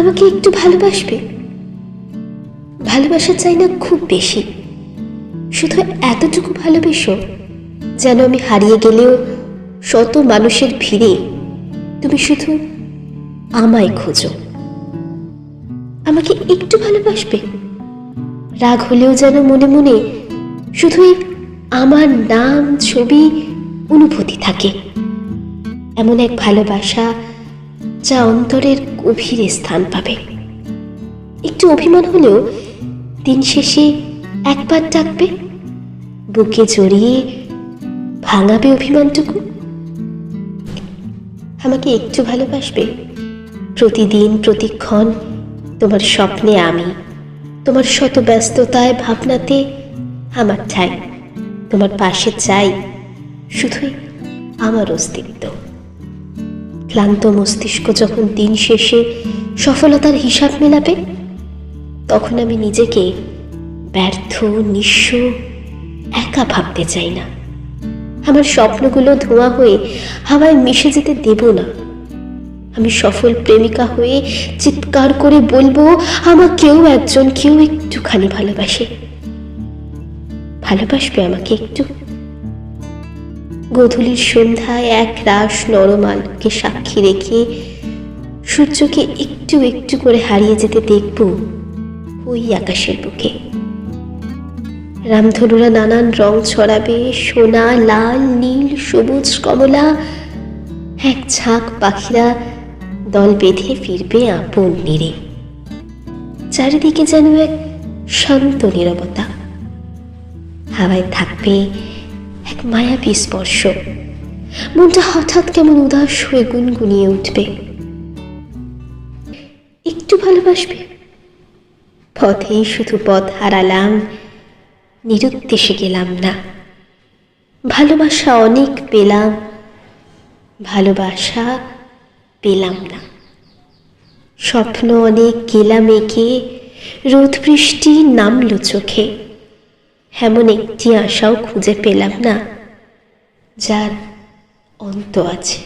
আমাকে একটু ভালোবাসবে? ভালোবাসা চাই না খুব বেশি। শুধু এতটুকু ভালোবেসো, যেন আমি হারিয়ে গেলেও শত মানুষের ভিড়ে তুমি শুধু আমায় খোঁজো। আমাকে একটু ভালোবাসবে। রাগ হলেও যেন মনে মনে শুধুই আমার নাম, ছবি, অনুভূতি থাকে। এমন এক ভালোবাসা যা অন্তরের গভীরে স্থান পাবে। একটু অভিমান হলেও দিন শেষে একবার ডাকবে, বুকে জড়িয়ে ভাঙাবে অভিমানটুকু। আমাকে একটু ভালোবাসবে? প্রতিদিন, প্রতিক্ষণ তোমার স্বপ্নে আমি, তোমার শত ব্যস্ততায় ভাবনাতে আমার ঠাই, তোমার পাশে চাই, শুধুই আমার অস্তিত্ব। ক্লান্ত মস্তিষ্ক যখন দিন শেষে সফলতার হিসাব মেলাবে, তখন আমি নিজেকে ব্যর্থ, নিঃস্ব, একা ভাবতে চাই না। আমার স্বপ্নগুলো ধোঁয়া হয়ে হাওয়ায় মিশে যেতে দেব না। আমি সফল প্রেমিকা হয়ে চিৎকার করে বলব আমার কেউ একজন কেউ একটুখানি ভালোবাসে। ভালোবাসবে আমাকে একটু। গধূলির সন্ধ্যায় এক রাস নরম আলোকে সাক্ষী রেখে সূর্যকে একটু একটু করে হারিয়ে যেতে দেখব ওই আকাশের বুকে। রামধনুরা নানান রং ছড়াবে, সোনা, লাল, নীল, সবুজ, কমলা। এক ঝাঁক পাখিরা দল বেঁধে ফিরবে আপন নিরে। চারিদিকে যেন এক শান্ত নিরবতা। হাওয়ায় থাকবে এক মায়াবী স্পর্শ মনটা হঠাৎ কেমন উদাস হয়ে গুনগুনিয়ে উঠবে। একটু ভালোবাসবে? পথেই শুধু পথ হারালাম, নিরুদ্দেশে গেলাম না। ভালোবাসা অনেক পেলাম, ভালোবাসা পেলাম না। স্বপ্ন অনেক গেলাম একে, রোদ বৃষ্টি নামলো চোখে। এমন একটি আশাও খুঁজে পেলাম না যার অন্ত আছে।